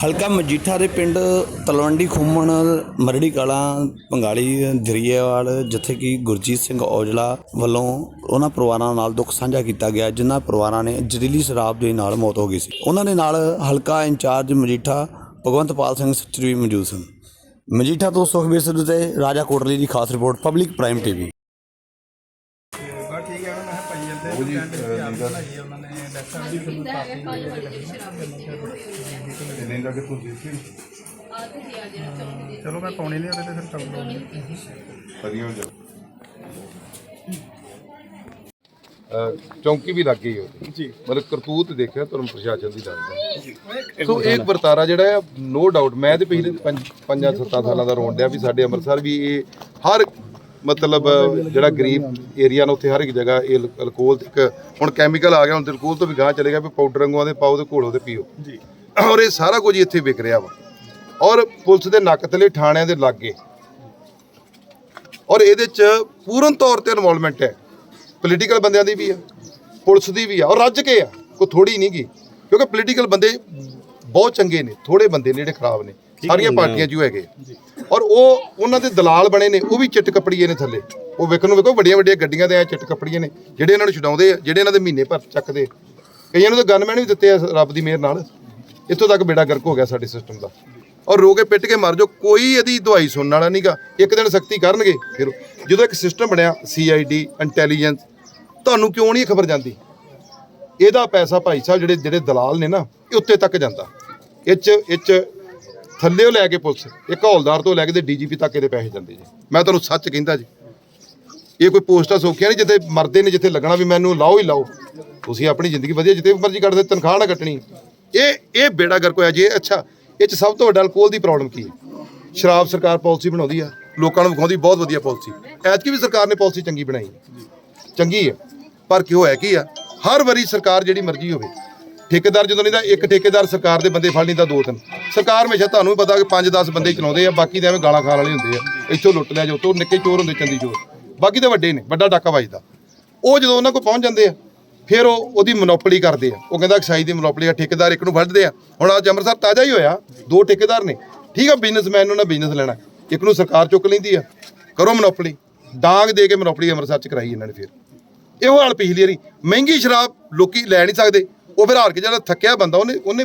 ਹਲਕਾ ਮਜੀਠਾ ਦੇ ਪਿੰਡ ਤਲਵੰਡੀ ਖੁੰਮਣ, ਮਰੜੀ ਕਲਾਂ, ਪੰਗਾਲੀ, ਜਰੀਏਵਾਲ, ਜਿੱਥੇ ਕਿ ਗੁਰਜੀਤ ਸਿੰਘ ਔਜਲਾ ਵੱਲੋਂ ਉਹਨਾਂ ਪਰਿਵਾਰਾਂ ਨਾਲ ਦੁੱਖ ਸਾਂਝਾ ਕੀਤਾ ਗਿਆ, ਜਿਨ੍ਹਾਂ ਪਰਿਵਾਰਾਂ ਨੇ ਜ਼ਹਿਰੀਲੀ ਸ਼ਰਾਬ ਦੇ ਨਾਲ ਮੌਤ ਹੋ ਗਈ ਸੀ। ਉਹਨਾਂ ਦੇ ਨਾਲ ਹਲਕਾ ਇੰਚਾਰਜ ਮਜੀਠਾ ਭਗਵੰਤਪਾਲ ਸਿੰਘ ਸੱਚਰ ਵੀ ਮੌਜੂਦ ਸਨ। ਮਜੀਠਾ ਤੋਂ ਸੁਖਬੀਰ ਸਿੱਧੂ ਤੇ ਰਾਜਾ ਕੋਟਲੀ ਦੀ ਖਾਸ ਰਿਪੋਰਟ, ਪਬਲਿਕ ਪ੍ਰਾਈਮ ਟੀਵੀ। ਬਸ ਠੀਕ ਹੈ, ਮੈਂ ਭਾਈ ਜਾਂਦੇ ਉਹ ਜੀ ਬਣਾਈ ਲੱਗੇ ਤੂੰ ਦੇਖੀ ਚਲੋ ਮੈਂ ਪਾਉਣੀ ਨਹੀਂ ਉਹਦੇ ਤੇ ਫਿਰ ਚੱਲ ਹੋ ਜਾ ਚੌਂਕੀ ਵੀ ਲੱਗ ਗਈ ਉਹਦੀ ਜੀ। ਮਤਲਬ ਕਰਤੂਤ ਦੇਖਿਆ ਤੁਹਾਨੂੰ ਪ੍ਰਸ਼ਾਸਨ ਦੀ ਦੱਸਦਾ ਸੋ ਇਹ ਵਰਤਾਰਾ ਜਿਹੜਾ ਹੈ ਨੋ ਡਾਊਟ ਮੈਂ ਤੇ ਪਿਛਲੇ ਪੰਜ- ਪੰਜਾਂ ਸੱਤਾਂ ਸਾਲਾਂ ਦਾ ਰੋਣ ਡਿਆ ਵੀ ਸਾਡੇ ਅੰਮ੍ਰਿਤਸਰ ਵੀ ਇਹ ਹਰ ਮਤਲਬ ਜਿਹੜਾ ਗਰੀਬ ਏਰੀਆ ਨੇ ਉੱਥੇ ਹਰ ਇੱਕ ਜਗ੍ਹਾ ਇਹ ਅਲ- ਅਲਕੋਹਲ ਤੇ ਇੱਕ ਹੁਣ ਕੈਮੀਕਲ ਆ ਗਿਆ ਹੁਣ ਤੇ ਅਲਕੋਹਲ ਤੋਂ ਵੀ ਗਾਂ ਚਲੇ ਗਿਆ ਵੀ ਪਾਊਡਰ ਵਾਂਗੂ ਦੇ ਪਾਓ ਤੇ ਘੋਲੋ ਤੇ ਪੀਓ। ਜੀ। ਔਰ ਇਹ ਸਾਰਾ ਕੁਝ ਇੱਥੇ ਵਿਕ ਰਿਹਾ ਵਾ। ਔਰ ਪੁਲਿਸ ਦੇ ਨੱਕ ਤਲੇ ਥਾਣਿਆਂ ਦੇ ਲਾਗੇ। ਔਰ ਇਹਦੇ ਚ ਪੂਰਨ ਤੌਰ ਤੇ ਇਨਵੋਲਵਮੈਂਟ ਹੈ। ਪੋਲੀਟੀਕਲ ਬੰਦਿਆਂ ਦੀ ਵੀ ਆ ਪੁਲਿਸ ਦੀ ਵੀ ਆ ਔਰ ਰੱਜ ਕੇ ਆ। ਕੋਈ ਥੋੜੀ ਨਹੀਂ ਗੀ। ਕਿਉਂਕਿ ਪੋਲੀਟੀਕਲ ਬੰਦੇ ਬਹੁਤ ਚੰਗੇ ਨੇ ਥੋੜੇ ਬੰਦੇ ਨੇ ਜਿਹੜੇ ਖਰਾਬ ਨੇ। ਸਾਰੀਆਂ ਪਾਰਟੀਆਂ 'ਚ ਹੀ ਹੈਗੇ ਔਰ ਉਹ ਉਹਨਾਂ ਦੇ ਦਲਾਲ ਬਣੇ ਨੇ ਉਹ ਵੀ ਚਿੱਟ ਕੱਪੜੀਏ ਨੇ ਥੱਲੇ। ਉਹ ਵੇਖਣ ਨੂੰ ਵੇਖੋ ਵੱਡੀਆਂ ਵੱਡੀਆਂ ਗੱਡੀਆਂ ਦੇ ਆ ਚਿੱਟ ਕੱਪੜੀਏ ਨੇ ਜਿਹੜੇ ਇਹਨਾਂ ਨੂੰ ਛਡਾਉਂਦੇ ਆ ਜਿਹੜੇ ਇਹਨਾਂ ਦੇ ਮਹੀਨੇ ਭਰ ਚੱਕਦੇ। ਕਈਆਂ ਨੂੰ ਤਾਂ ਗਨਮੈਨ ਵੀ ਦਿੱਤੇ ਆ ਰੱਬ ਦੀ ਮਿਹਰ ਨਾਲ। ਇੱਥੋਂ ਤੱਕ ਬੇੜਾ ਗਰਕ ਹੋ ਗਿਆ ਸਾਡੇ ਸਿਸਟਮ ਦਾ। ਔਰ ਰੋਗੇ ਪਿੱਟ ਕੇ ਮਰ ਜਾਓ ਕੋਈ ਇਹਦੀ ਦਵਾਈ ਸੁਣਨ ਵਾਲਾ ਨਹੀਂਗਾ ਇੱਕ ਦਿਨ ਸਖਤੀ ਕਰਨਗੇ ਫਿਰ ਜਦੋਂ ਇੱਕ ਸਿਸਟਮ ਬਣਿਆ ਸੀਆਈਡੀ ਇੰਟੈਲੀਜੈਂਸ ਤੁਹਾਨੂੰ ਕਿਉਂ ਨਹੀਂ ਖਬਰ ਜਾਂਦੀ? ਇਹਦਾ ਪੈਸਾ ਭਾਈ ਸਾਹਿਬ ਜਿਹੜੇ ਜਿਹੜੇ ਦਲਾਲ ਨੇ ਨਾ ਇਹ ਉੱਤੇ ਤੱਕ ਜਾਂਦਾ। ਇਹ 'ਚ ਇਹ 'ਚ ਥੱਲੇੋਂ ਲੈ ਕੇ ਪੁਲਿਸ, ਇੱਕ ਹੌਲਦਾਰ ਤੋਂ ਲੈ ਕੇ ਤੇ ਡੀਜੀਪੀ ਤੱਕ ਇਹਦੇ ਪੈਸੇ ਜਾਂਦੇ ਜੀ। ਮੈਂ ਤੁਹਾਨੂੰ ਸੱਚ ਕਹਿੰਦਾ ਜੀ, ਇਹ ਕੋਈ ਪੋਸਟਾਂ ਸੌਖੀਆਂ ਨਹੀਂ ਜਿੱਥੇ ਮਰਦੇ ਨੇ, ਜਿੱਥੇ ਲੱਗਣਾ ਵੀ ਮੈਨੂੰ, ਲਾਓ ਹੀ ਲਾਓ। ਤੁਸੀਂ ਆਪਣੀ ਜ਼ਿੰਦਗੀ ਵਧੀਆ, ਜਿੱਥੇ ਮਰਜ਼ੀ ਕੱਢਦੇ ਤਨਖਾਹ ਨਾ ਕੱਟਣੀ। ਇਹ ਇਹ ਬੇੜਾ ਗਰਕ ਹੋਇਆ ਜੀ, ਇਹ ਅੱਛਾ, ਇਹ ਚ ਸਭ ਤੋਂ ਵੱਡਾ ਅਲਕੋਹਲ ਦੀ ਪ੍ਰੋਬਲਮ ਕੀ ਹੈ? ਸ਼ਰਾਬ ਸਰਕਾਰ ਪਾਲਿਸੀ ਬਣਾਉਂਦੀ ਆ, ਲੋਕਾਂ ਨੂੰ ਵਿਖਾਉਂਦੀ, ਬਹੁਤ ਵਧੀਆ ਪਾਲਿਸੀ। ਐਤਕੀ ਵੀ ਸਰਕਾਰ ਨੇ ਪਾਲਿਸੀ ਚੰਗੀ ਬਣਾਈ। ਚੰਗੀ ਹੈ ਪਰ ਕਿਉਂ ਹੈ ਕੀ ਆ? ਹਰ ਵਾਰੀ ਸਰਕਾਰ ਜਿਹੜੀ ਮਰਜ਼ੀ ਹੋਵੇ, ਠੇਕੇਦਾਰ ਜਦੋਂ ਨਹੀਂ ਤਾਂ ਇੱਕ ਠੇਕੇਦਾਰ ਸਰਕਾਰ ਦੇ ਬੰਦੇ ਫੜ ਲੈਂਦਾ ਦੋ ਤਿੰਨ। ਸਰਕਾਰ ਹਮੇਸ਼ਾ ਤੁਹਾਨੂੰ ਵੀ ਪਤਾ ਕਿ 5-10 ਬੰਦੇ ਚਲਾਉਂਦੇ ਆ, ਬਾਕੀ ਦੇ ਐਵੇਂ ਗਾਲਾਂ ਖਾਣ ਵਾਲੇ ਹੁੰਦੇ ਆ। ਇੱਥੋਂ ਲੁੱਟ ਲਿਆ ਜੋ ਤੋਂ ਨਿੱਕੇ ਚੋਰ ਹੁੰਦੇ ਚੰਦੀ ਚੋਰ। ਬਾਕੀ ਤਾਂ ਵੱਡੇ ਨੇ, ਵੱਡਾ ਡਾਕਾ ਵੱਜਦਾ। ਉਹ ਜਦੋਂ ਉਹਨਾਂ ਕੋਲ ਪਹੁੰਚ ਜਾਂਦੇ ਆ, ਫਿਰ ਉਹ ਉਹਦੀ ਮੋਨੋਪੋਲੀ ਕਰਦੇ ਆ। ਉਹ ਕਹਿੰਦਾ ਐਕਸਾਈਜ਼ ਦੀ ਮੋਨੋਪੋਲੀ ਆ, ਠੇਕੇਦਾਰ ਇੱਕ ਨੂੰ ਫੜਦੇ ਆ। ਹੁਣ ਅੱਜ ਅੰਮ੍ਰਿਤਸਰ ਤਾਜ਼ਾ ਹੀ ਹੋਇਆ, ਦੋ ਠੇਕੇਦਾਰ ਨੇ। ਠੀਕ ਆ ਬਿਜ਼ਨਸਮੈਨ ਨੂੰ ਨਾ ਬਿਜ਼ਨਸ ਲੈਣਾ। ਇੱਕ ਨੂੰ ਸਰਕਾਰ ਚੁੱਕ ਲੈਂਦੀ ਆ। ਕਰੋ ਮੋਨੋਪੋਲੀ। ਡਾਂਗ ਦੇ ਕੇ ਮੋਨੋਪੋਲੀ ਅੰਮ੍ਰਿਤਸਰ ਚ ਕਰਾਈ ਇਹਨਾਂ ਨੇ ਫਿਰ। ਇਹੋ ਹਾਲ ਪਿਛਲੀ ਵਾਰੀ। ਮਹਿੰਗੀ ਸ਼ਰਾਬ ਲੋਕੀ ਲੈ ਨਹੀਂ ਸਕਦੇ। ਉਹ ਫਿਰ ਹਾਰ ਕੇ ਜਿਹੜਾ ਥੱਕਿਆ ਬੰਦਾ, ਉਹਨੇ ਉਹਨੇ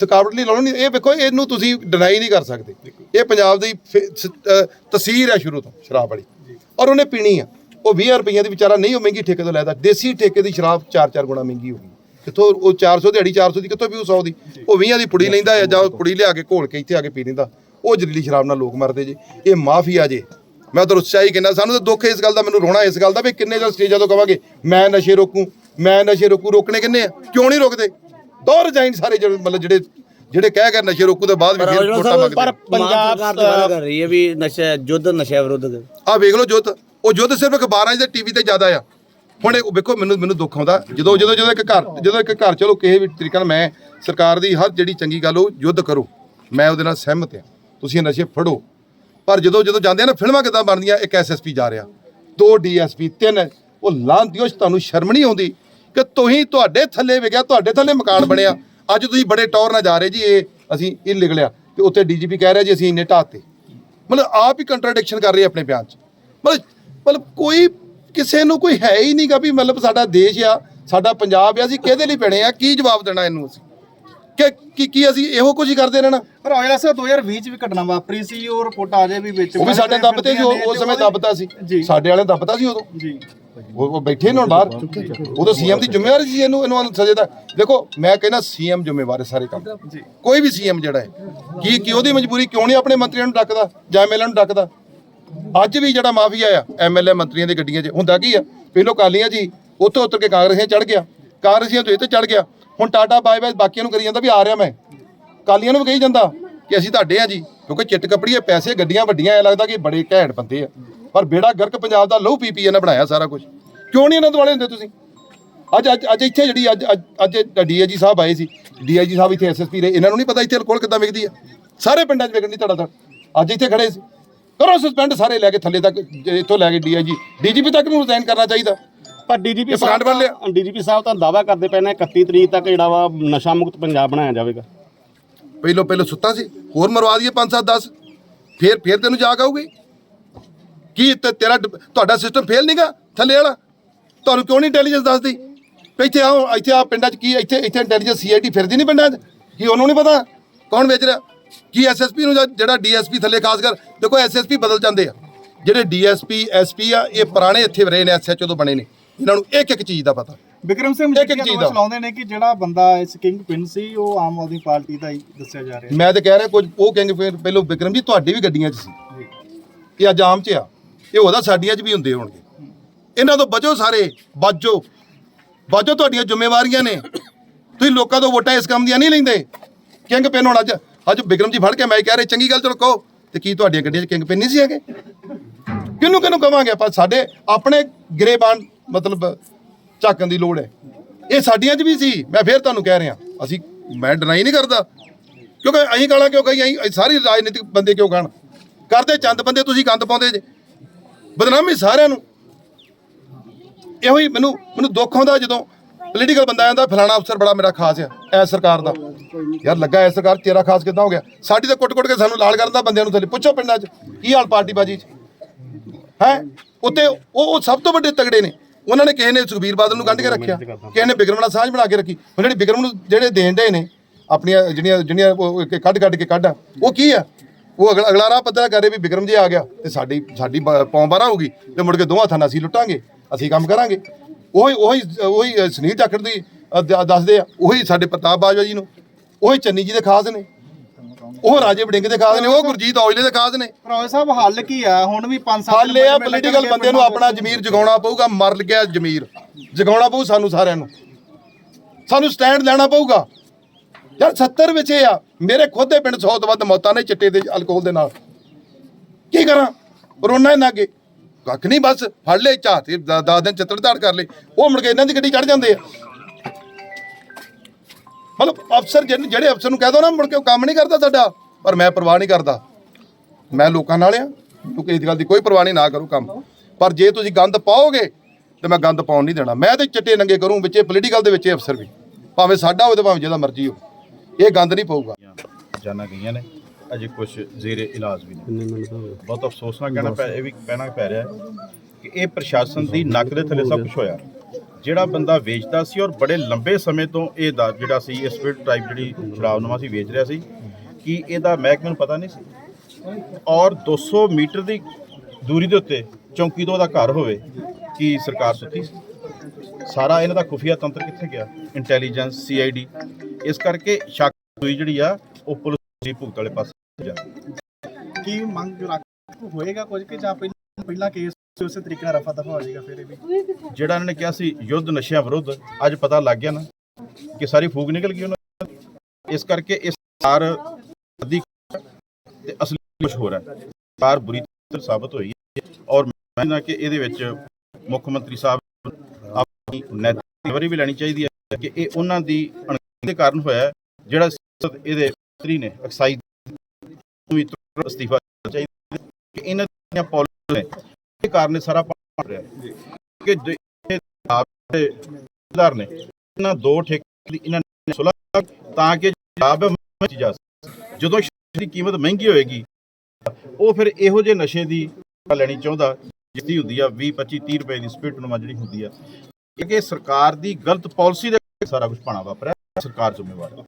ਥਕਾਵਟ ਲਈ ਲਾਉਣੀ ਇਹ ਵੇਖੋ ਇਹਨੂੰ ਤੁਸੀਂ ਡਿਨਾਈ ਨਹੀਂ ਕਰ ਸਕਦੇ। ਇਹ ਪੰਜਾਬ ਦੀ ਤਸਵੀਰ ਹੈ ਸ਼ੁਰੂ ਤੋਂ ਸ਼ਰਾਬ ਵਾਲੀ। ਔਰ ਉਹਨੇ ਪੀਣੀ ਆ। ਉਹ 20 ਰੁਪਈਆਂ ਦੀ ਵਿਚਾਰਾ ਨਹੀਂ ਉਹ ਮਹਿੰਗੀ ਠੇਕੇ ਤੋਂ ਲੈਦਾ। ਦੇਸੀ ਠੇਕੇ ਦੀ ਸ਼ਰਾਬ 4-4 ਗੁਣਾ ਮਹਿੰਗੀ ਹੋ ਗਈ। ਕਿੱਥੋਂ ਉਹ 400 ਦਿਹਾੜੀ 400 ਦੀ ਕਿੱਥੋਂ ਪੀਊ 100 ਦੀ? ਉਹ 20 ਦੀ ਪੁੜੀ ਲੈਂਦਾ ਆ ਜਾਂ ਉਹ ਪੁੜੀ ਲਿਆ ਕੇ ਘੋਲ ਕੇ ਇੱਥੇ ਆ ਕੇ ਪੀ ਲੈਂਦਾ। ਉਹ ਜ਼ਹਿਰੀਲੀ ਸ਼ਰਾਬ ਨਾਲ ਲੋਕ ਮਰਦੇ ਜੇ। ਇਹ ਮਾਫੀਆ ਜੇ। ਮੈਂ ਤਾਂ ਸੱਚਾਈ ਕਹਿੰਦਾ ਸਾਨੂੰ ਤਾਂ ਦੁੱਖ ਇਸ ਗੱਲ ਦਾ ਮੈਨੂੰ ਰੋਣਾ ਇਸ ਗੱਲ ਦਾ ਵੀ ਕਿੰਨੇ ਜਲ ਸਟੇਜਾਂ ਤੋਂ ਕਵਾਂਗੇ ਮੈਂ ਨਸ਼ੇ ਰੋਕੂ ਮੈਂ ਨਸ਼ੇ ਰੋਕੂ ਰੋਕਣੇ ਕਿੰਨੇ ਆ? ਕਿਉਂ ਨਹੀਂ ਰੋਕਦੇ? ਦੋ ਰਜਾਈਨ ਸਾਰੇ ਜਿਹੜੇ ਮਤਲਬ ਜਿਹੜੇ ਜਿਹੜੇ ਕਹਿ ਕੇ ਨਸ਼ੇ ਰੋਕੂ ਤੋਂ ਬਾਅਦ ਵੀ ਫਿਰ ਵੋਟਾਂ ਮੰਗਦੇ ਪਰ ਪੰਜਾਬ ਸਰਕਾਰ ਗੱਲ ਕਰ ਰਹੀ ਹੈ ਵੀ ਨਸ਼ਾ ਯੁੱਧ ਨਸ਼ਾ ਵਿਰੁੱਧ। ਆ ਵੇਖ ਲਓ ਜੁੱਧ ਉਹ ਜੁੱਧ ਸਿਰਫ ਅਖਬਾਰਾਂ 'ਚ ਤੇ ਟੀਵੀ ਤੇ ਜ਼ਿਆਦਾ ਆ। ਹੁਣ ਇਹ ਵੇਖੋ ਮੈਨੂੰ ਮੈਨੂੰ ਦੁੱਖ ਆਉਂਦਾ। ਜਦੋਂ ਜਦੋਂ ਜਦੋਂ ਇੱਕ ਘਰ ਜਦੋਂ ਇੱਕ ਘਰ ਚਲੋ ਕਿਸੇ ਵੀ ਤਰੀਕੇ ਨਾਲ ਮੈਂ ਸਰਕਾਰ ਦੀ ਹਰ ਜਿਹੜੀ ਚੰਗੀ ਗੱਲ ਉਹ ਯੁੱਧ ਕਰੋ। ਮੈਂ ਉਹਦੇ ਨਾਲ ਸਹਿਮਤ ਹਾਂ। ਤੁਸੀਂ ਨਸ਼ੇ ਫੜੋ। ਪਰ ਜਦੋਂ ਜਦੋਂ ਜਾਂਦੇ ਆ ਨਾ ਫਿਲਮਾਂ ਕਿਦਾਂ ਬਣਦੀਆਂ? ਇੱਕ ਐਸਐਸਪੀ ਜਾ ਰਿਹਾ। ਦੋ ਡੀਐਸਪੀ ਤਿੰਨ। ਉਹ ਲਾਂਤੀਓ ਤੁਹਾਨੂੰ ਸ਼ਰਮ ਨਹੀਂ ਆਉਂਦੀ? ਕਿ ਤੁਸੀਂ ਤੁਹਾਡੇ ਥੱਲੇ ਵਿਗਿਆ ਤੁਹਾਡੇ ਥੱਲੇ ਮਕਾਨ ਬਣਿਆ। ਅੱਜ ਤੁਸੀਂ ਬੜੇ ਟੌਰ ਨਾਲ ਜਾ ਰਹੇ ਜੀ, ਇਹ ਅਸੀਂ ਇਹ ਲਿਖ ਲਿਆ। ਤੇ ਉੱਥੇ ਡੀਜੀਪੀ ਕਹਿ ਰਿਹਾ ਜੀ, ਅਸੀਂ ਇੰਨੇ ਢਾਤੇ ਮਤਲਬ ਆਪ ਹੀ ਕੰਟਰਡਿਕਸ਼ਨ ਕਰ ਰਹੇ ਆਪਣੇ ਬਿਆਨ 'ਚ। ਮਤਲਬ ਮਤਲਬ ਕੋਈ ਕਿਸੇ ਨੂੰ ਕੋਈ ਹੈ ਹੀ ਨਹੀਂਗਾ ਵੀ ਮਤਲਬ ਸਾਡਾ ਦੇਸ਼ ਆ, ਸਾਡਾ ਪੰਜਾਬ ਆ, ਅਸੀਂ ਕਿਹਦੇ ਲਈ ਬਣੇ ਆ? ਕੀ ਜਵਾਬ ਦੇਣਾ ਇਹਨੂੰ ਅਸੀਂ? ਕਿ ਕੀ ਕੀ ਅਸੀਂ ਇਹੋ ਕੁਝ ਹੀ ਕਰਦੇ ਰਹਿਣਾ? ਪਰ ਔਜਲਾ ਸਾਹਿਬ 2020 ਚ ਵੀ ਘਟਨਾ ਵਾਪਰੀ ਸੀ ਉਹ ਰਿਪੋਰਟ ਆ ਜੇ ਵੀ ਵਿੱਚ ਉਹ ਵੀ ਸਾਡੇ ਦੱਬਤੇ ਸੀ ਉਹ- ਉਸ ਸਮੇਂ ਦੱਬਤਾ ਸੀ। ਸਾਡੇ ਵਾਲਿਆਂ ਦੱਬਤਾ ਸੀ ਉਦੋਂ। ਜੀ। ਉਹ ਉਹ ਬੈਠੇ ਨੇ ਹੁਣ ਬਾਹਰ। ਉਦੋਂ ਸੀਐਮ ਦੀ ਜ਼ਿੰਮੇਵਾਰੀ ਸੀ ਇਹਨੂੰ ਇਹਨੂੰ ਸਜ਼ੇ ਦਾ। ਦੇਖੋ ਮੈਂ ਕਹਿੰਦਾ ਸੀਐਮ ਜ਼ਿੰਮੇਵਾਰ ਹੈ ਸਾਰੇ ਕੰਮ। ਜੀ। ਕੋਈ ਵੀ ਸੀਐਮ ਜਿਹੜਾ ਹੈ ਕੀ ਕੀ ਉਹਦੀ ਮਜਬੂਰੀ ਕਿਉਂ ਨਹੀਂ ਆਪਣੇ ਮੰਤਰੀਆਂ ਨੂੰ ਡੱਕਦਾ ਜਾਂ ਐਮਐਲਏ ਨੂੰ ਡੱਕਦਾ? ਅੱਜ ਵੀ ਜਿਹੜਾ ਮਾਫੀਆ ਆ ਐਮਐਲਏ ਮੰਤਰੀਆਂ ਦੀ ਗੱਡੀਆਂ 'ਚ ਹੁੰਦਾ ਕੀ ਆ? ਪਹਿਲੋਂ ਕਾਲੀਆਂ ਜੀ ਉੱਥੋਂ ਉੱਤਰ ਕੇ ਕਾਂਗਰਸੀਆਂ ਚੜ ਗਿਆ। ਕਾਂਗਰਸੀਆਂ ਤੋਂ ਇਹ ਤੇ ਚੜ ਗਿਆ। ਹੁਣ ਟਾਟਾ ਬਾਏ ਬਾਏ ਬਾਕੀਆਂ ਨੂੰ ਕਰੀ ਜਾਂਦਾ ਵੀ ਆ ਰਿਹਾ ਮੈਂ। ਕਾਲੀਆਂ ਨੂੰ ਵੀ ਕਹੀ ਜਾਂਦਾ ਕਿ ਅਸੀਂ ਤੁਹਾਡੇ ਆ ਜੀ, ਕਿਉਂਕਿ ਚਿੱਟ ਕਪੜੀਏ ਪੈਸੇ ਗੱਡੀਆਂ ਵੱਡੀਆਂ, ਐ ਲੱਗਦਾ ਕਿ ਬੜੇ ਘੈਂਟ ਬੰਦੇ ਆ। ਪਰ ਬੇੜਾ ਗਰਕ ਪੰਜਾਬ ਦਾ ਲਹੂ ਪੀ ਪੀ ਇਹਨਾਂ ਬਣਾਇਆ ਸਾਰਾ ਕੁਝ ਕਿਉਂ ਨਹੀਂ ਇਹਨਾਂ ਦੁਆਲੇ ਹੁੰਦੇ ਤੁਸੀਂ? ਅੱਜ ਅੱਜ ਅੱਜ ਇੱਥੇ ਜਿਹੜੀ ਅੱਜ, ਅੱਜ- ਅੱਜ ਡੀਆਈਜੀ ਸਾਹਿਬ ਆਏ ਸੀ, ਡੀਆਈਜੀ ਸਾਹਿਬ ਇੱਥੇ ਐਸਐਸਪੀ ਰਹੇ, ਇਹਨਾਂ ਨੂੰ ਨਹੀਂ ਪਤਾ ਇੱਥੇ ਅਲਕੋਹਲ ਕਿੱਦਾਂ ਵਿਕਦੀ ਆ। ਸਾਰੇ ਪਿੰਡਾਂ 'ਚ ਵਿਕਣ ਦੀ ਧੜਾ ਧੜ ਅੱਜ ਇੱਥੇ ਖੜੇ ਸੀ। ਕਰੋ ਸਸਪੈਂਡ ਸਾਰੇ ਲੈ ਕੇ ਥੱਲੇ ਤੱਕ ਜੇ ਇੱਥੋਂ ਲੈ ਕੇ ਡੀਆਈਜੀ, ਡੀਜੀਪੀ ਤੱਕ ਨੂੰ ਰਿਜ਼ਾਈਨ ਕਰਨਾ ਚਾਹੀਦਾ। ਪਰ ਡੀਜੀਪੀ ਇਹ ਬ੍ਰਾਂਡ ਬਣ ਲਿਆ। ਡੀਜੀਪੀ ਸਾਹਿਬ ਤਾਂ ਦਾਅਵਾ ਕਰਦੇ ਪਏ ਨੇ 31 ਤਰੀਕ ਤੱਕ ਜਿਹੜਾ ਵਾ ਨਸ਼ਾ ਮੁਕਤ ਪੰਜਾਬ ਬਣਾਇਆ ਜਾਵੇਗਾ। ਪਹਿਲੋਂ ਪਹਿਲੋਂ ਸੁੱਤਾ ਸੀ ਹੋਰ ਮਰਵਾ ਦਈਏ 5 7 10 ਫੇਰ ਫੇਰ ਤੈਨੂੰ ਜਾਗ ਆਊਗੀ? ਕੀ ਤੇ ਤੇਰਾ ਡ- ਤੁਹਾਡਾ ਸਿਸਟਮ ਫੇਲ ਨਹੀਂਗਾ ਥੱਲੇ ਵਾਲਾ। ਤੁਹਾਨੂੰ ਕਿਉਂ ਨਹੀਂ ਇੰਟੈਲੀਜੈਂਸ ਦੱਸਦੀ? ਵੀ ਇੱਥੇ ਆਓ ਇੱਥੇ ਆ ਪਿੰਡਾਂ 'ਚ ਕੀ ਇੱਥੇ ਇੱਥੇ ਇੰਟੈਲੀਜੈਂਸ ਸੀਆਈਡੀ ਫਿਰਦੀ ਨਹੀਂ ਪਿੰਡਾਂ 'ਚ? ਕੀ ਉਹਨੂੰ ਨਹੀਂ ਪਤਾ? ਕੌਣ ਵੇਚ ਰਿਹਾ? ਕੀ ਐਸਐਸਪੀ ਨੂੰ ਜਾਂ ਜਿਹੜਾ ਡੀਐਸਪੀ ਥੱਲੇ ਖਾਸ ਕਰ ਦੇਖੋ ਐਸਐਸਪੀ ਬਦਲ ਜਾਂਦੇ ਆ। ਜਿਹੜੇ ਡੀਐਸਪੀ ਐਸਪੀ ਆ ਇਹ ਪੁਰਾਣੇ ਇੱਥੇ ਰਹੇ ਨੇ ਐਸਐਚਓ ਤੋਂ ਬਣੇ ਨੇ। ਇਹਨਾਂ ਨੂੰ ਇੱਕ ਇੱਕ ਚੀਜ਼ ਦਾ ਪਤਾ। ਵਿਕਰਮ ਸਿੰਘ ਇੱਕ ਮਜੀਠੀਆ ਚੀਜ਼ ਤੋਂ ਦਾ। ਚਲਾਉਂਦੇ ਨੇ ਕਿ ਜਿਹੜਾ ਬੰਦਾ ਇਸ ਕਿੰਗ ਪਿੰਨ ਸੀ ਉਹ ਆਮ ਆਦਮੀ ਪਾਰਟੀ ਦਾ ਹੀ ਦੱਸਿਆ ਜਾ ਰਿਹਾ। ਮੈਂ ਤਾਂ ਕਹਿ ਰਿਹਾ ਕੁਝ ਉਹ ਕਹਿੰਗੇ ਫਿਰ ਪਹਿਲੋਂ ਵਿਕਰਮ ਜੀ ਤੁਹਾਡੀ ਵੀ ਗੱਡੀਆਂ 'ਚ ਸੀ। ਇਹ ਅੱਜ ਆਮ 'ਚ ਆ। ਇਹ ਉਹਦਾ ਸਾਡੀਆਂ 'ਚ ਵੀ ਹੁੰਦੇ ਹੋਣਗੇ। ਇਹਨਾਂ ਤੋਂ ਬਚੋ ਸਾਰੇ ਬਚੋ। ਬਚੋ ਤੁਹਾਡੀਆਂ ਜ਼ਿੰਮੇਵਾਰੀਆਂ ਨੇ। ਤੁਸੀਂ ਲੋਕਾਂ ਤੋਂ ਵੋਟਾਂ ਇਸ ਕੰਮ ਦੀਆਂ ਨਹੀਂ ਲੈਂਦੇ। ਕਿੰਗ ਪਿੰਨ ਹੁਣ ਅੱਜ ਅੱਜ ਵਿਕਰਮ ਜੀ ਫੜ ਕੇ ਮੈਂ ਕਹਿ ਰਿਹਾ ਚੰਗੀ ਗੱਲ ਚਲੋ ਕਹੋ ਤੇ ਕੀ ਤੁਹਾਡੀਆਂ ਗੱਡੀਆਂ 'ਚ ਕਿੰਗ ਪਿੰਨ ਨਹੀਂ ਸੀ ਹੈਗੇ? ਕਿਹਨੂੰ ਕਿਹਨੂੰ ਕਵਾਂਗੇ ਆਪਾਂ? ਸਾਡੇ ਆਪਣੇ ਗਰੇਬਾਨ ਮਤਲਬ ਝਾਕਣ ਦੀ ਲੋੜ ਹੈ। ਇਹ ਸਾਡੀਆਂ 'ਚ ਵੀ ਸੀ। ਮੈਂ ਫੇਰ ਤੁਹਾਨੂੰ ਕਹਿ ਰਿਹਾ। ਅਸੀਂ, ਮੈਂ ਡਿਨਾਈ ਨਹੀਂ ਕਰਦਾ। ਕਿਉਂਕਿ ਅਸੀਂ ਗਾਲਾਂ ਕਿਉਂ ਕਹੀ ਅਸੀਂ ਅਸੀਂ ਸਾਰੇ ਰਾਜਨੀਤਿਕ ਬੰਦੇ ਕਿਉਂ ਗਾਣ ਕਰਦੇ ਚੰਦ ਬੰਦੇ, ਤੁਸੀਂ ਗੰਦ ਪਾਉਂਦੇ ਜੇ। ਬਦਨਾਮੀ ਸਾਰਿਆਂ ਨੂੰ। ਇਹੋ ਹੀ ਮੈਨੂੰ ਮੈਨੂੰ ਦੁੱਖ ਹੁੰਦਾ ਜਦੋਂ ਪੋਲੀਟੀਕਲ ਬੰਦਾ ਆਂਦਾ ਫਲਾਣਾ ਅਫਸਰ ਬੜਾ ਮੇਰਾ ਖਾਸ ਆ ਐ ਸਰਕਾਰ ਦਾ। ਯਾਰ ਲੱਗਾ ਐ ਸਰਕਾਰ, ਤੇਰਾ ਖਾਸ ਕਿੱਦਾਂ ਹੋ ਗਿਆ? ਸਾਡੀ ਤਾਂ ਕੁੱਟ-ਕੁੱਟ ਕੇ ਸਾਨੂੰ ਲਾਲ ਕਰਨ ਦਾ ਬੰਦਿਆਂ ਨੂੰ ਥੱਲੇ। ਪੁੱਛੋ ਪਿੰਡਾਂ 'ਚ, ਕੀ ਹਾਲ ਪਾਰਟੀ ਬਾਜੀ 'ਚ? ਹੈ? ਉੱਤੇ ਉਹ ਉਹ ਸਭ ਤੋਂ ਵੱਡੇ ਤਗੜੇ ਨੇ। ਉਹਨਾਂ ਨੇ ਕਿਸੇ ਨੇ ਸੁਖਬੀਰ ਬਾਦਲ ਨੂੰ ਕੱਢ ਕੇ ਰੱਖਿਆ। ਕਿਸੇ ਨੇ ਬਿਕਰਮ ਨਾਲ ਸਾਂਝ ਬਣਾ ਕੇ ਰੱਖੀ। ਹੁਣ ਜਿਹੜੀ ਬਿਕਰਮ ਨੂੰ ਜਿਹੜੇ ਦੇਣ ਦੇ ਨੇ ਆਪਣੀਆਂ ਜਿਹੜੀਆਂ ਜਿਹੜੀਆਂ ਉਹ ਕੱਢ ਕੱਢ ਕੇ ਕੱਢ ਉਹ ਕੀ ਆ? ਉਹ ਅਗਲਾ ਅਗਲਾ ਰਾਹ ਪੱਧਰਾ ਕਰੇ ਵੀ ਬਿਕਰਮ ਜੀ ਆ ਗਿਆ ਤੇ ਸਾਡੀ ਸਾਡੀ ਪੌਂ ਬਾਰਾਂ ਹੋਊਗੀ ਤੇ ਮੁੜ ਕੇ ਦੋਵਾਂ ਥਾਂ ਅਸੀਂ ਲੁੱਟਾਂਗੇ ਅਸੀਂ ਕੰਮ ਕਰਾਂਗੇ। ਉਹੀ ਉਹੀ ਉਹੀ ਸੁਨੀਲ ਜਾਖੜ ਦ- ਦੱਸਦੇ ਆ ਉਹੀ ਸਾਡੇ ਪ੍ਰਤਾਪ ਬਾਜਵਾ ਜੀ ਨੂੰ ਉਹੀ ਚੰਨੀ ਜੀ ਦੇ ਖਾਸ ਨੇ। ਉਹ ਰਾਜੇ ਵੜਿੰਗ ਦੇ ਖਾਸ ਨੇ ਉਹ ਗੁਰਜੀਤ ਔਜਲੇ ਦੇ ਖਾਸ ਨੇ। ਭਰਾ ਸਾਹਿਬ ਹੱਲ ਕੀ ਆ? ਹੁਣ ਵੀ 5 7 ਹਾਲੇ ਆ ਪੋਲੀਟੀਕਲ ਬੰਦੇ ਨੂੰ ਆਪਣਾ ਜ਼ਮੀਰ ਜਗਾਉਣਾ ਪਊਗਾ ਮਰ ਗਿਆ ਜ਼ਮੀਰ। ਜਗਾਉਣਾ ਪਊ ਸਾਨੂੰ ਸਾਰਿਆਂ ਨੂੰ। ਸਾਨੂੰ ਸਟੈਂਡ ਲੈਣਾ ਪਊਗਾ। ਯਾਰ 70 ਵਿੱਚ ਇਹ ਆ ਮੇਰੇ ਖੁਦ ਦੇ ਪਿੰਡ 100 ਤੋਂ ਵੱਧ ਮੌਤਾਂ ਨੇ ਚਿੱਟੇ ਦੇ ਅਲਕੋਹਲ ਦੇ ਨਾਲ। ਕੀ ਕਰਾਂ? ਰੋਣਾ ਇਹਨਾਂ ਅੱਗੇ। ਕੱਖ ਨਹੀਂ ਬਸ ਫੜ ਲੈ ਝਾਤ 10 ਦਿਨ ਚਿੱਤੜ ਧਾੜ ਕਰ ਲੈ ਉਹ ਮੁੜ ਕੇ ਇਹਨਾਂ ਦੀ ਗੱਡੀ ਚੜ ਜਾਂਦੇ ਆ। ਮਤਲਬ ਅਫਸਰ ਜਿਹੜੇ ਅਫਸਰ ਨੂੰ ਕਹਿ ਦੋ ਨਾ ਮੁੜ ਕੇ ਉਹ ਕੰਮ ਨਹੀਂ ਕਰਦਾ ਸਾਡਾ ਪਰ ਮੈਂ ਪਰਵਾਹ ਨਹੀਂ ਕਰਦਾ। ਮੈਂ ਲੋਕਾਂ ਨਾਲ ਆ ਕਿਉਂਕਿ ਇਸ ਗੱਲ ਦੀ ਕੋਈ ਪਰਵਾਹ ਨਹੀਂ ਨਾ ਕਰੋ ਕੰਮ। ਪਰ ਜੇ ਤੁਸੀਂ ਗੰਦ ਪਾਓਗੇ ਤੇ ਮੈਂ ਗੰਦ ਪਾਉਣ ਨਹੀਂ ਦੇਣਾ। ਮੈਂ ਤੇ ਚਿੱਟੇ ਨੰਗੇ ਕਰੂੰ ਵਿੱਚੇ ਪੋਲੀਟੀਕਲ ਦੇ ਵਿੱਚ ਇਹ ਅਫਸਰ ਵੀ। ਭਾਵੇਂ ਸਾਡਾ ਹੋਵੇ ਤੇ ਭਾਵੇਂ ਜਿਹਦਾ ਮਰਜ਼ੀ ਹੋ ਇਹ ਗੰਦ ਨਹੀਂ ਪਊਗਾ। ਜਾਨਾਂ ਗਈਆਂ ਨੇ। ਅਜੇ ਕੁਝ ਜ਼ੇਰੇ ਇਲਾਜ ਵੀ ਨੇ। ਬਹੁਤ ਅਫਸੋਸ ਨਾਲ ਕਹਿਣਾ ਪੈ ਇਹ ਵੀ ਕਹਿਣਾ ਪੈ ਰਿਹਾ ਹੈ ਕਿ ਇਹ ਪ੍ਰਸ਼ਾਸਨ ਦੀ ਨੱਕ ਦੇ ਥੱਲੇ ਸਭ ਕੁਝ ਹੋਇਆ। ਜਿਹੜਾ ਬੰਦਾ ਵੇਚਦਾ ਸੀ ਔਰ ਬੜੇ ਲੰਬੇ ਸਮੇਂ ਤੋਂ ਇਹ ਦਾ ਜਿਹੜਾ ਸੀ ਇਹ ਸਪਿਰਟ ਟਾਈਪ ਜਿਹੜੀ ਸ਼ਰਾਬ ਨਵਾਂ ਸੀ ਵੇਚ ਰਿਹਾ ਸੀ, ਕਿ ਇਹਦਾ ਮਹਿਕਮੇ ਨੂੰ ਪਤਾ ਨਹੀਂ ਸੀ? ਔਰ 200 ਮੀਟਰ ਦੀ ਦੂਰੀ ਦੇ ਉੱਤੇ ਚੌਂਕੀ ਤੋਂ ਉਹਦਾ ਘਰ ਹੋਵੇ, ਕਿ ਸਰਕਾਰ ਸੁੱਤੀ ਸੀ? ਸਾਰਾ ਇਹਨਾਂ ਦਾ ਖੁਫੀਆ ਤੰਤਰ ਕਿੱਥੇ ਗਿਆ? ਇੰਟੈਲੀਜੈਂਸ ਸੀਆਈਡੀ ਇਸ ਕਰਕੇ ਸ਼ੱਕ ਹੋਈ ਜਿਹੜੀ ਆ, ਉਹ ਪੁਲਿਸ ਦੀ ਭੁਗਤ ਵਾਲੇ ਪਾਸੇ ਜਾਂਦੀ ਕੀ ਮੰਗ ਰੱਖ ਹੋਏਗਾ ਕੁਝ ਕਿ ਜਾਂ ਪਹਿਲਾਂ ਪਹਿਲਾਂ ਉਸੇ ਤਰੀਕੇ ਨਾਲ ਰਫਾ ਦਫਾ ਹੋ ਜਾਏਗਾ ਫਿਰ ਇਹ ਵੀ। ਜਿਹੜਾ ਇਹਨਾਂ ਨੇ ਕਿਹਾ ਸੀ ਯੁੱਧ ਨਸ਼ਿਆਂ ਵਿਰੁੱਧ ਅੱਜ ਪਤਾ ਲੱਗ ਗਿਆ ਨਾ ਕਿ ਸਾਰੀ ਫੂਕ ਨਿਕਲ ਗਈ ਉਹਨਾਂ ਦੀ। ਇਸ ਕਰਕੇ ਇਸ ਸਾਰ ਦੀ ਤੇ ਅਸਲੀ ਕੁਝ ਹੋ। ਰਿਹਾ ਸਾਰ ਬੁਰੀ ਤਰ੍ਹਾਂ ਸਾਬਤ ਹੋਈ ਹੈ ਔਰ ਮੈਂ ਨਾ ਕਿ ਇਹਦੇ ਵਿੱਚ ਮੁੱਖ ਮੰਤਰੀ ਸਾਹਿਬ ਆਪਣੀ ਨੈਤਿਕ ਵੀ ਲੈਣੀ ਚਾਹੀਦੀ ਹੈ ਕਿ ਇਹ ਉਹਨਾਂ ਦੀ ਅਣਗਹਿਲੀ ਦੇ ਕਾਰਨ ਹੋਇਆ ਹੈ, ਜਿਹੜਾ ਸਿਆਸਤ ਇਹਦੇ ਮੰਤਰੀ ਨੇ ਐਕਸਾਈਜ਼ ਨੂੰ ਵੀ ਤੁਰੰਤ ਅਸਤੀਫਾ ਦੇਣਾ ਚਾਹੀਦਾ ਹੈ ਕਿ ਇਹਨਾਂ ਦੀਆਂ ਪਾਲਿਸੀਆਂ ਨੇ ਕਾਰਨ ਇਹ ਸਾਰਾ ਪੜ ਰਿਹਾ। ਕਿ ਜੇ ਇਹ ਨੇ, ਇਹਨਾਂ ਦੋ ਠੇਕੇ ਇਹਨਾਂ ਨੇ ਸੁਲਹ ਤਾਂ ਕਿ ਪੰਜਾਬ ਵਿੱਚ ਜਾ ਜਦੋਂ ਦੀ ਕੀਮਤ ਮਹਿੰਗੀ ਹੋਏਗੀ, ਉਹ ਫਿਰ ਇਹੋ ਜਿਹੇ ਨਸ਼ੇ ਦੀ ਲੈਣੀ ਚਾਹੁੰਦਾ ਜਿੱਦੀ ਹੁੰਦੀ ਆ 20 25 30 ਰੁਪਏ ਦੀ ਸਪਿਰਟ ਨੂੰ ਜਿਹੜੀ ਹੁੰਦੀ ਆ। ਕਿ ਸਰਕਾਰ ਦੀ ਗਲਤ ਪਾਲਿਸੀ ਦੇ ਸਾਰਾ ਕੁਝ ਪਾਣਾ ਵਾਪਰਿਆ। ਸਰਕਾਰ ਜ਼ਿੰਮੇਵਾਰ ਹੈ